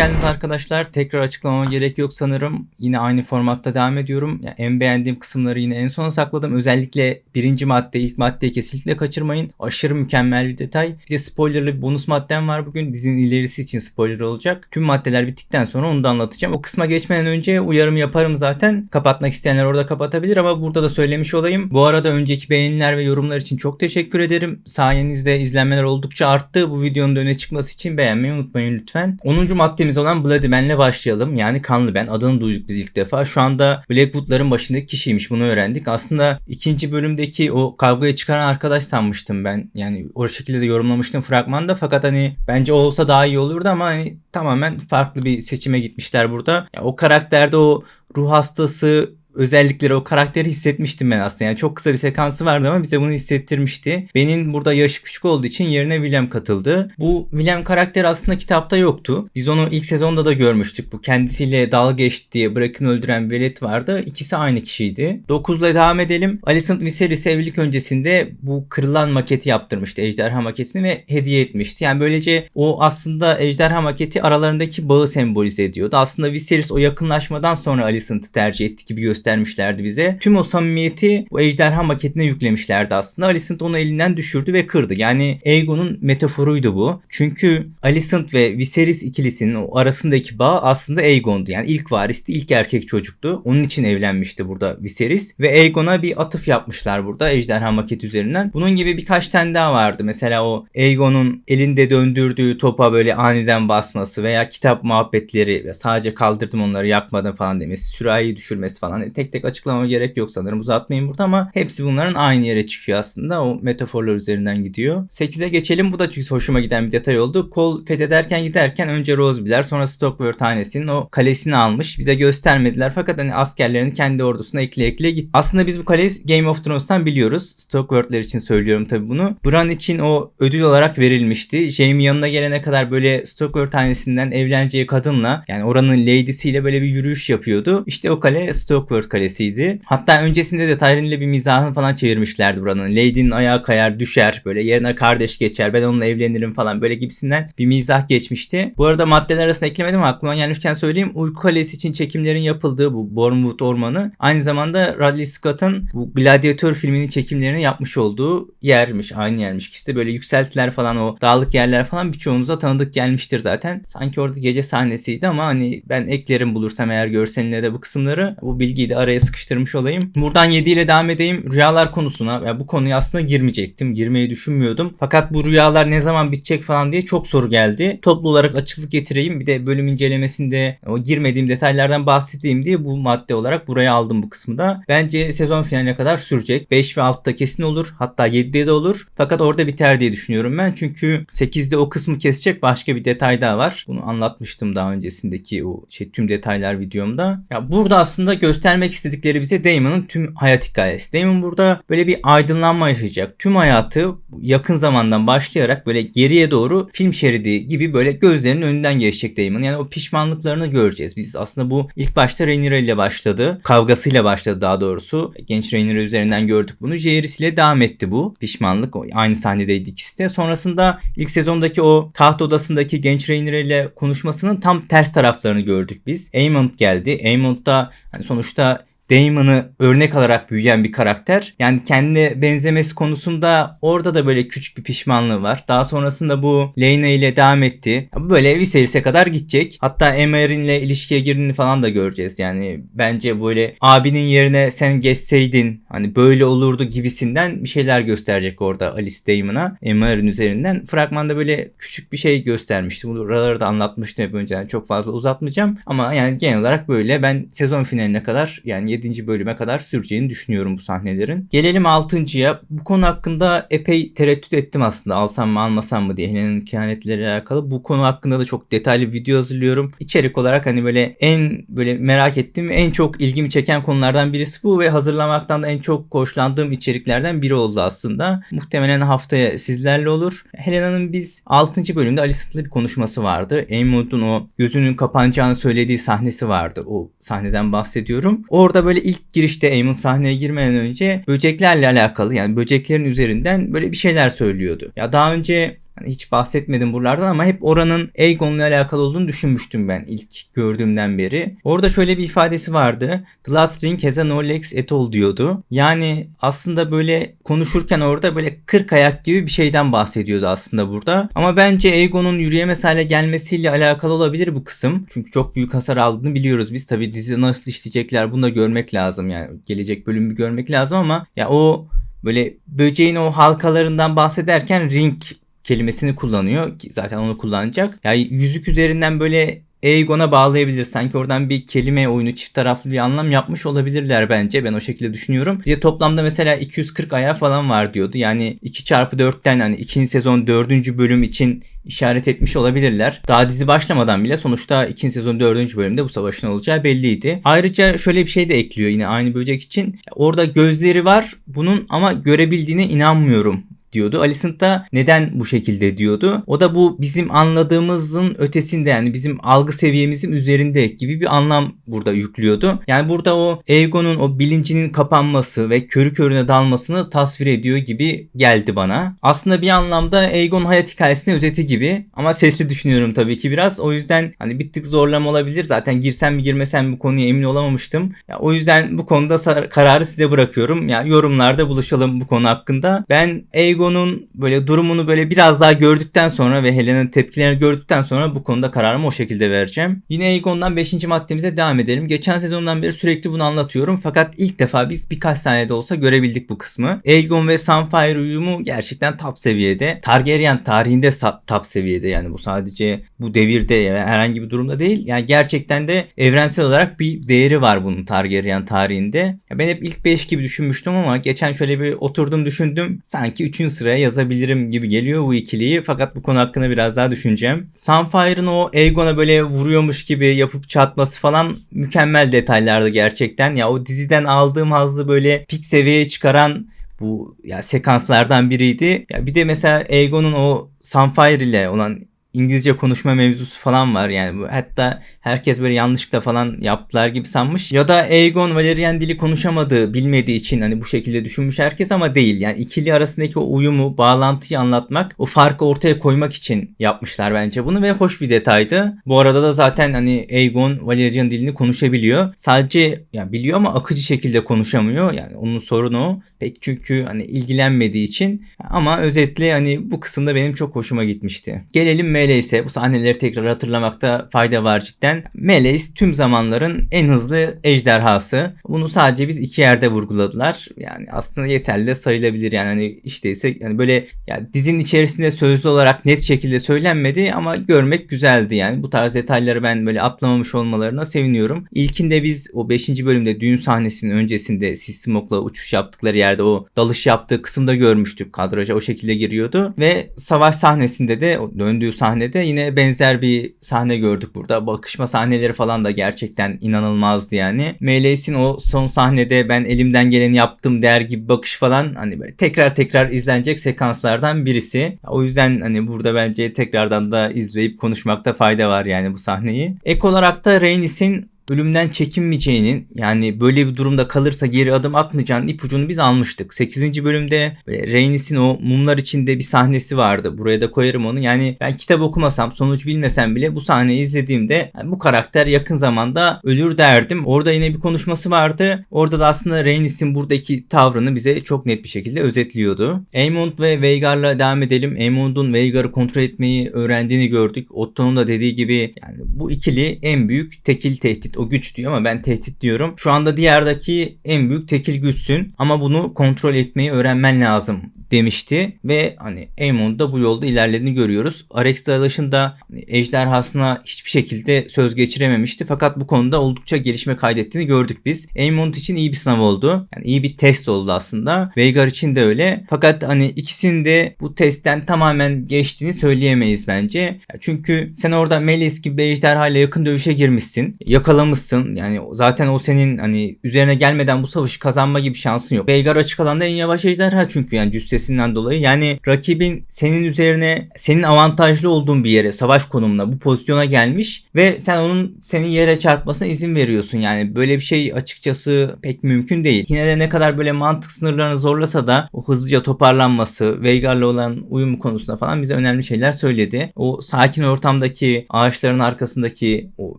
geldiniz arkadaşlar. Tekrar açıklamama gerek yok sanırım. Yine aynı formatta devam ediyorum. Yani en beğendiğim kısımları yine en sona sakladım. Özellikle birinci madde, ilk maddeyi kesinlikle kaçırmayın. Aşırı mükemmel bir detay. Bir de spoilerlı bir bonus maddem var bugün. Dizinin ilerisi için spoiler olacak. Tüm maddeler bittikten sonra onu da anlatacağım. O kısma geçmeden önce uyarım yaparım zaten. Kapatmak isteyenler orada kapatabilir ama burada da söylemiş olayım. Bu arada önceki beğeniler ve yorumlar için çok teşekkür ederim. Sayenizde izlenmeler oldukça arttı. Bu videonun da öne çıkması için beğenmeyi unutmayın lütfen. 10. maddemiz olan Bloody Man'le başlayalım. Yani Kanlı Ben. Adını duyduk biz ilk defa. Şu anda Blackwood'ların başındaki kişiymiş. Bunu öğrendik. Aslında ikinci bölümdeki o kavgaya çıkaran arkadaş sanmıştım ben. Yani o şekilde de yorumlamıştım fragmanda. Fakat hani bence olsa daha iyi olurdu ama hani tamamen farklı bir seçime gitmişler burada. Ya o karakterde o ruh hastası özellikleri o karakteri hissetmiştim ben aslında. Yani çok kısa bir sekansı vardı ama bize bunu hissettirmişti. Benim burada yaşı küçük olduğu için yerine William katıldı. Bu William karakteri aslında kitapta yoktu. Biz onu ilk sezonda da görmüştük. Bu kendisiyle dalga geçti diye bırakın öldüren velet vardı. İkisi aynı kişiydi. 9'la devam edelim. Alicent Viserys evlilik öncesinde bu kırılan maketi yaptırmıştı. Ejderha maketini ve hediye etmişti. Yani böylece o aslında ejderha maketi aralarındaki bağı sembolize ediyordu. Aslında Viserys o yakınlaşmadan sonra Alicent'ı tercih etti gibi gösteriyordu göstermişlerdi bize. Tüm o samimiyeti bu ejderha maketine yüklemişlerdi aslında. Alicent onu elinden düşürdü ve kırdı. Yani Aegon'un metaforuydu bu. Çünkü Alicent ve Viserys ikilisinin o arasındaki bağ aslında Aegon'du. Yani ilk varisti, ilk erkek çocuktu. Onun için evlenmişti burada Viserys. Ve Aegon'a bir atıf yapmışlar burada ejderha maket üzerinden. Bunun gibi birkaç tane daha vardı. Mesela o Aegon'un elinde döndürdüğü topa böyle aniden basması veya kitap muhabbetleri sadece kaldırdım onları yakmadım falan demesi, sürahiyi düşürmesi falan tek tek açıklamama gerek yok sanırım uzatmayayım burada ama hepsi bunların aynı yere çıkıyor aslında. O metaforlar üzerinden gidiyor. 8'e geçelim. Bu da çünkü hoşuma giden bir detay oldu. Kol fethederken giderken önce Rosebiller sonra Stockworth hanesinin o kalesini almış. Bize göstermediler fakat hani askerlerini kendi ordusuna ekle ekle git. Aslında biz bu kaleyi Game of Thrones'tan biliyoruz. Stockworth'ler için söylüyorum tabi bunu. Bran için o ödül olarak verilmişti. Jaime yanına gelene kadar böyle Stockworth hanesinden evleneceği kadınla yani oranın lady'siyle böyle bir yürüyüş yapıyordu. İşte o kale Stockworth kalesiydi. Hatta öncesinde de Tyrion ile bir mizahını falan çevirmişlerdi buranın. Lady'nin ayağı kayar düşer böyle yerine kardeş geçer ben onunla evlenirim falan böyle gibisinden bir mizah geçmişti. Bu arada maddeler arasında eklemedim aklıma gelmişken söyleyeyim. Uyku Kalesi için çekimlerin yapıldığı bu Bournemouth Ormanı aynı zamanda Ridley Scott'ın bu Gladiator filminin çekimlerini yapmış olduğu yermiş. Aynı yermiş. De böyle yükseltiler falan o dağlık yerler falan birçoğunuza tanıdık gelmiştir zaten. Sanki orada gece sahnesiydi ama hani ben eklerim bulursam eğer görseline de bu kısımları. Bu bilgiyi de araya sıkıştırmış olayım. Buradan 7 ile devam edeyim. Rüyalar konusuna. Yani bu konuya aslında girmeyecektim. Girmeyi düşünmüyordum. Fakat bu rüyalar ne zaman bitecek falan diye çok soru geldi. Toplu olarak açılık getireyim. Bir de bölüm incelemesinde o girmediğim detaylardan bahsedeyim diye bu madde olarak buraya aldım bu kısmı da. Bence sezon finaline kadar sürecek. 5 ve 6'da kesin olur. Hatta 7'de de olur. Fakat orada biter diye düşünüyorum ben. Çünkü 8'de o kısmı kesecek başka bir detay daha var. Bunu anlatmıştım daha öncesindeki o şey tüm detaylar videomda. Ya burada aslında göstermek vermek istedikleri bize Damon'ın tüm hayat hikayesi. Damon burada böyle bir aydınlanma yaşayacak. Tüm hayatı yakın zamandan başlayarak böyle geriye doğru film şeridi gibi böyle gözlerinin önünden geçecek Damon. Yani o pişmanlıklarını göreceğiz. Biz aslında bu ilk başta Rhaenyra ile başladı. Kavgasıyla başladı daha doğrusu. Genç Rhaenyra üzerinden gördük bunu. Jaehaerys ile devam etti bu pişmanlık. Aynı sahnedeydi ikisi de. Sonrasında ilk sezondaki o taht odasındaki genç Rhaenyra ile konuşmasının tam ters taraflarını gördük biz. Aemond geldi. Aemond da hani sonuçta Damon'ı örnek alarak büyüyen bir karakter. Yani kendine benzemesi konusunda orada da böyle küçük bir pişmanlığı var. Daha sonrasında bu Leyna ile devam etti. Böyle Viserys'e kadar gidecek. Hatta Emerin ile ilişkiye girdiğini falan da göreceğiz. Yani bence böyle abinin yerine sen geçseydin hani böyle olurdu gibisinden bir şeyler gösterecek orada Alice Damon'a. Emerin üzerinden. Fragmanda böyle küçük bir şey göstermişti. Buraları da anlatmıştım hep önceden. Çok fazla uzatmayacağım. Ama yani genel olarak böyle ben sezon finaline kadar yani 7. bölüme kadar süreceğini düşünüyorum bu sahnelerin. Gelelim 6.ya. Bu konu hakkında epey tereddüt ettim aslında alsam mı almasam mı diye Helen'in kehanetleriyle alakalı. Bu konu hakkında da çok detaylı bir video hazırlıyorum. İçerik olarak hani böyle en böyle merak ettiğim en çok ilgimi çeken konulardan birisi bu ve hazırlamaktan da en çok hoşlandığım içeriklerden biri oldu aslında. Muhtemelen haftaya sizlerle olur. Helena'nın biz 6. bölümde Alicent'la bir konuşması vardı. Aemond'un o gözünün kapanacağını söylediği sahnesi vardı. O sahneden bahsediyorum. Orada böyle böyle ilk girişte Eamon sahneye girmeden önce böceklerle alakalı yani böceklerin üzerinden böyle bir şeyler söylüyordu. Ya daha önce hani hiç bahsetmedim buralardan ama hep oranın Aegon'la alakalı olduğunu düşünmüştüm ben ilk gördüğümden beri. Orada şöyle bir ifadesi vardı. Last ring has a no legs at all diyordu. Yani aslında böyle konuşurken orada böyle 40 ayak gibi bir şeyden bahsediyordu aslında burada. Ama bence Aegon'un yürüyemez hale gelmesiyle alakalı olabilir bu kısım. Çünkü çok büyük hasar aldığını biliyoruz biz. Tabi dizi nasıl işleyecekler bunu da görmek lazım. Yani gelecek bölümü görmek lazım ama ya o böyle böceğin o halkalarından bahsederken ring kelimesini kullanıyor. Zaten onu kullanacak. Yani yüzük üzerinden böyle Aegon'a bağlayabilir. Sanki oradan bir kelime oyunu çift taraflı bir anlam yapmış olabilirler bence. Ben o şekilde düşünüyorum. Bir de toplamda mesela 240 ayağı falan var diyordu. Yani 2 çarpı 4'ten hani 2. sezon 4. bölüm için işaret etmiş olabilirler. Daha dizi başlamadan bile sonuçta 2. sezon 4. bölümde bu savaşın olacağı belliydi. Ayrıca şöyle bir şey de ekliyor yine aynı böcek için. Orada gözleri var bunun ama görebildiğine inanmıyorum diyordu. Alicent da neden bu şekilde diyordu. O da bu bizim anladığımızın ötesinde yani bizim algı seviyemizin üzerinde gibi bir anlam burada yüklüyordu. Yani burada o Aegon'un o bilincinin kapanması ve körü körüne dalmasını tasvir ediyor gibi geldi bana. Aslında bir anlamda Aegon hayat hikayesinin özeti gibi ama sesli düşünüyorum tabii ki biraz. O yüzden hani bir tık zorlama olabilir. Zaten girsem mi girmesem mi konuya emin olamamıştım. Ya, o yüzden bu konuda kararı size bırakıyorum. Ya yorumlarda buluşalım bu konu hakkında. Ben Aegon Egon'un böyle durumunu böyle biraz daha gördükten sonra ve Helena'nın tepkilerini gördükten sonra bu konuda kararımı o şekilde vereceğim. Yine Egon'dan 5. maddemize devam edelim. Geçen sezondan beri sürekli bunu anlatıyorum fakat ilk defa biz birkaç saniyede olsa görebildik bu kısmı. Aegon ve Sunfire uyumu gerçekten top seviyede. Targaryen tarihinde top seviyede yani bu sadece bu devirde yani herhangi bir durumda değil. Yani gerçekten de evrensel olarak bir değeri var bunun Targaryen tarihinde. Ben hep ilk 5 gibi düşünmüştüm ama geçen şöyle bir oturdum düşündüm. Sanki 3 sıraya yazabilirim gibi geliyor bu ikiliyi. Fakat bu konu hakkında biraz daha düşüneceğim. Sunfire'ın o Aegon'a böyle vuruyormuş gibi yapıp çatması falan mükemmel detaylardı gerçekten. Ya o diziden aldığım hazzı böyle pik seviyeye çıkaran bu ya sekanslardan biriydi. Ya bir de mesela Aegon'un o Sunfire ile olan İngilizce konuşma mevzusu falan var yani. Hatta herkes böyle yanlışlıkla falan yaptılar gibi sanmış. Ya da Aegon Valerian dili konuşamadığı, bilmediği için hani bu şekilde düşünmüş herkes ama değil. Yani ikili arasındaki o uyumu, bağlantıyı anlatmak, o farkı ortaya koymak için yapmışlar bence bunu ve hoş bir detaydı. Bu arada da zaten hani Aegon Valerian dilini konuşabiliyor. Sadece yani biliyor ama akıcı şekilde konuşamıyor. Yani onun sorunu. Pek çünkü hani ilgilenmediği için ama özetle hani bu kısımda benim çok hoşuma gitmişti. Gelelim Meleis'e. Bu sahneleri tekrar hatırlamakta fayda var cidden. Meleis tüm zamanların en hızlı ejderhası. Bunu sadece biz iki yerde vurguladılar. Yani aslında yeterli de sayılabilir yani hani işte ise yani böyle yani dizinin içerisinde sözlü olarak net şekilde söylenmedi ama görmek güzeldi yani. Bu tarz detayları ben böyle atlamamış olmalarına seviniyorum. İlkinde biz o 5. bölümde düğün sahnesinin öncesinde Sismok'la uçuş yaptıkları yerde o dalış yaptığı kısımda görmüştük. Kadraja o şekilde giriyordu ve savaş sahnesinde de o döndüğü sahnede yine benzer bir sahne gördük burada. Bakışma sahneleri falan da gerçekten inanılmazdı yani. Meleis'in o son sahnede ben elimden geleni yaptım der gibi bakış falan hani böyle tekrar tekrar izlenecek sekanslardan birisi. O yüzden hani burada bence tekrardan da izleyip konuşmakta fayda var yani bu sahneyi. Ek olarak da Rhaenys'in ölümden çekinmeyeceğinin yani böyle bir durumda kalırsa geri adım atmayacağının ipucunu biz almıştık. 8. bölümde Rhaenys'in o mumlar içinde bir sahnesi vardı. Buraya da koyarım onu. Yani ben kitap okumasam sonuç bilmesem bile bu sahneyi izlediğimde bu karakter yakın zamanda ölür derdim. Orada yine bir konuşması vardı. Orada da aslında Rhaenys'in buradaki tavrını bize çok net bir şekilde özetliyordu. Aemond ve Veigar'la devam edelim. Aemond'un Veigar'ı kontrol etmeyi öğrendiğini gördük. Otto'nun da dediği gibi yani bu ikili en büyük tekil tehdit o güç diyor ama ben tehdit diyorum. Şu anda diğerdeki en büyük tekil güçsün ama bunu kontrol etmeyi öğrenmen lazım demişti ve hani Aemon da bu yolda ilerlediğini görüyoruz. Arex Dalaş'ın da hani ejderhasına hiçbir şekilde söz geçirememişti fakat bu konuda oldukça gelişme kaydettiğini gördük biz. Aemon için iyi bir sınav oldu. Yani iyi bir test oldu aslında. Veigar için de öyle. Fakat hani ikisinin de bu testten tamamen geçtiğini söyleyemeyiz bence. Çünkü sen orada Melis gibi bir ejderhayla yakın dövüşe girmişsin. Yakalamışsın. Yani zaten o senin hani üzerine gelmeden bu savaşı kazanma gibi şansın yok. Veigar açık alanda en yavaş ejderha çünkü yani cüssesi düşüncesinden dolayı. Yani rakibin senin üzerine senin avantajlı olduğun bir yere savaş konumuna bu pozisyona gelmiş ve sen onun seni yere çarpmasına izin veriyorsun. Yani böyle bir şey açıkçası pek mümkün değil. Yine de ne kadar böyle mantık sınırlarını zorlasa da o hızlıca toparlanması, Veigar'la olan uyum konusunda falan bize önemli şeyler söyledi. O sakin ortamdaki ağaçların arkasındaki o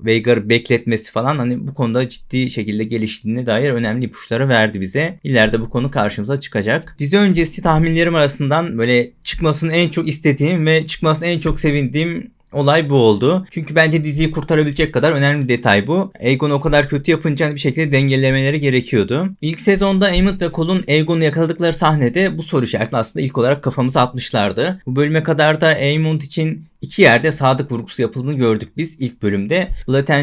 Veigar'ı bekletmesi falan hani bu konuda ciddi şekilde geliştiğine dair önemli ipuçları verdi bize. İleride bu konu karşımıza çıkacak. Dizi öncesi tahminlerim arasından böyle çıkmasını en çok istediğim ve çıkmasını en çok sevindiğim Olay bu oldu. Çünkü bence diziyi kurtarabilecek kadar önemli bir detay bu. Aegon o kadar kötü yapınca bir şekilde dengelemeleri gerekiyordu. İlk sezonda Aemond ve Cole'un Aegon'u yakaladıkları sahnede bu soru işaretini aslında ilk olarak kafamıza atmışlardı. Bu bölüme kadar da Aemond için iki yerde sadık vurgusu yapıldığını gördük biz ilk bölümde.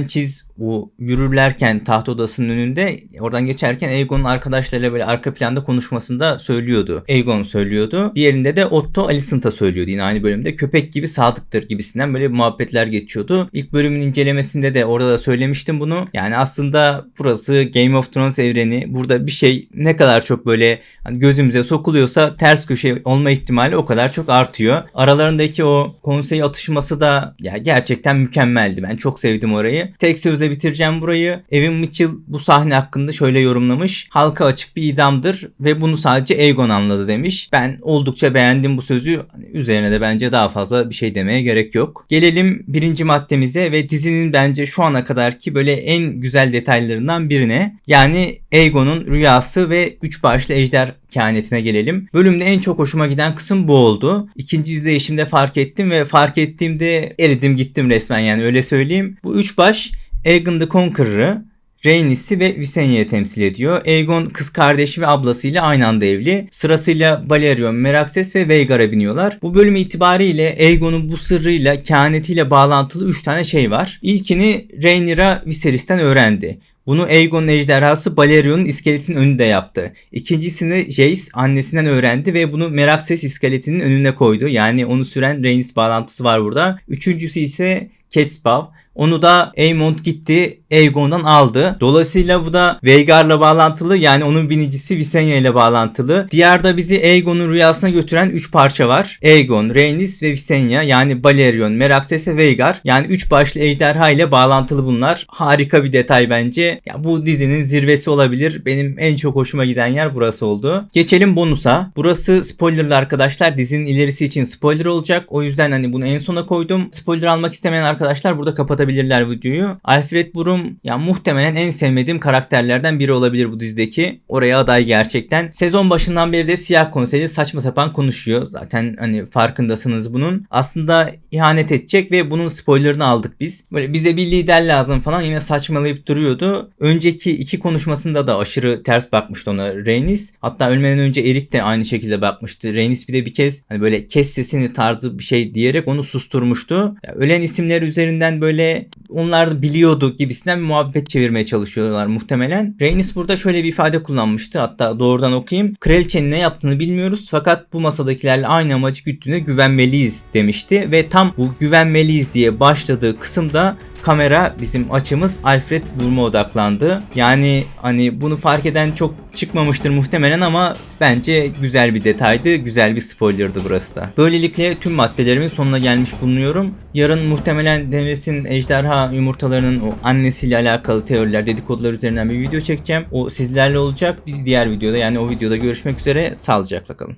Cheese o yürürlerken taht odasının önünde oradan geçerken Aegon'un arkadaşlarıyla böyle arka planda konuşmasında söylüyordu. Aegon söylüyordu. Diğerinde de Otto Alicent'a söylüyordu yine aynı bölümde. Köpek gibi sadıktır gibisinden böyle muhabbetler geçiyordu. İlk bölümün incelemesinde de orada da söylemiştim bunu. Yani aslında burası Game of Thrones evreni. Burada bir şey ne kadar çok böyle hani gözümüze sokuluyorsa ters köşe olma ihtimali o kadar çok artıyor. Aralarındaki o konsey atışması da ya gerçekten mükemmeldi. Ben çok sevdim orayı. Tek sözle bitireceğim burayı. Evan Mitchell bu sahne hakkında şöyle yorumlamış. Halka açık bir idamdır ve bunu sadece Aegon anladı demiş. Ben oldukça beğendim bu sözü. Hani üzerine de bence daha fazla bir şey demeye gerek yok. Gelelim birinci maddemize ve dizinin bence şu ana kadarki böyle en güzel detaylarından birine. Yani Aegon'un rüyası ve üç başlı ejder kehanetine gelelim. Bölümde en çok hoşuma giden kısım bu oldu. İkinci izleyişimde fark ettim ve fark ettiğimde eridim gittim resmen yani öyle söyleyeyim. Bu üç baş Aegon the Conqueror'ı, Rhaenys'i ve Visenya'yı temsil ediyor. Aegon kız kardeşi ve ablasıyla aynı anda evli. Sırasıyla Balerion, Meraxes ve Veigar'a biniyorlar. Bu bölüm itibariyle Aegon'un bu sırrıyla, kehanetiyle bağlantılı 3 tane şey var. İlkini Rhaenyra Viserys'ten öğrendi. Bunu Aegon'un ejderhası Balerion'un iskeletin önünde yaptı. İkincisini Jace annesinden öğrendi ve bunu Meraxes iskeletinin önüne koydu. Yani onu süren Rhaenys bağlantısı var burada. Üçüncüsü ise Catspaw. Onu da Aemond gitti Aegon'dan aldı. Dolayısıyla bu da Veigar'la bağlantılı yani onun binicisi Visenya ile bağlantılı. Diğer de bizi Aegon'un rüyasına götüren 3 parça var. Aegon, Rhaenys ve Visenya yani Balerion, Meraxes ve Veigar. Yani 3 başlı ejderha ile bağlantılı bunlar. Harika bir detay bence. Ya bu dizinin zirvesi olabilir. Benim en çok hoşuma giden yer burası oldu. Geçelim bonusa. Burası spoilerlı arkadaşlar. Dizinin ilerisi için spoiler olacak. O yüzden hani bunu en sona koydum. Spoiler almak istemeyen arkadaşlar burada kapatabilirler videoyu. Alfred Burum ya muhtemelen en sevmediğim karakterlerden biri olabilir bu dizideki. Oraya aday gerçekten. Sezon başından beri de Siyah Konseyi saçma sapan konuşuyor. Zaten hani farkındasınız bunun. Aslında ihanet edecek ve bunun spoilerını aldık biz. Böyle bize bir lider lazım falan yine saçmalayıp duruyordu. Önceki iki konuşmasında da aşırı ters bakmıştı ona Rhaenys. Hatta ölmeden önce Erik de aynı şekilde bakmıştı. Rhaenys bir de bir kez hani böyle kes sesini tarzı bir şey diyerek onu susturmuştu. Ya ölen isimler üzerinden böyle onlar da biliyordu gibisinden bir muhabbet çevirmeye çalışıyorlar muhtemelen. Rhaenys burada şöyle bir ifade kullanmıştı. Hatta doğrudan okuyayım. Kraliçenin ne yaptığını bilmiyoruz fakat bu masadakilerle aynı amacı güttüğüne güvenmeliyiz demişti. Ve tam bu güvenmeliyiz diye başladığı kısımda kamera bizim açımız Alfred Burm'a odaklandı. Yani hani bunu fark eden çok çıkmamıştır muhtemelen ama bence güzel bir detaydı. Güzel bir spoilerdı burası da. Böylelikle tüm maddelerimin sonuna gelmiş bulunuyorum. Yarın muhtemelen Daenerys'in ejderha yumurtalarının o annesiyle alakalı teoriler, dedikodular üzerinden bir video çekeceğim. O sizlerle olacak. Bir diğer videoda yani o videoda görüşmek üzere. Sağlıcakla kalın.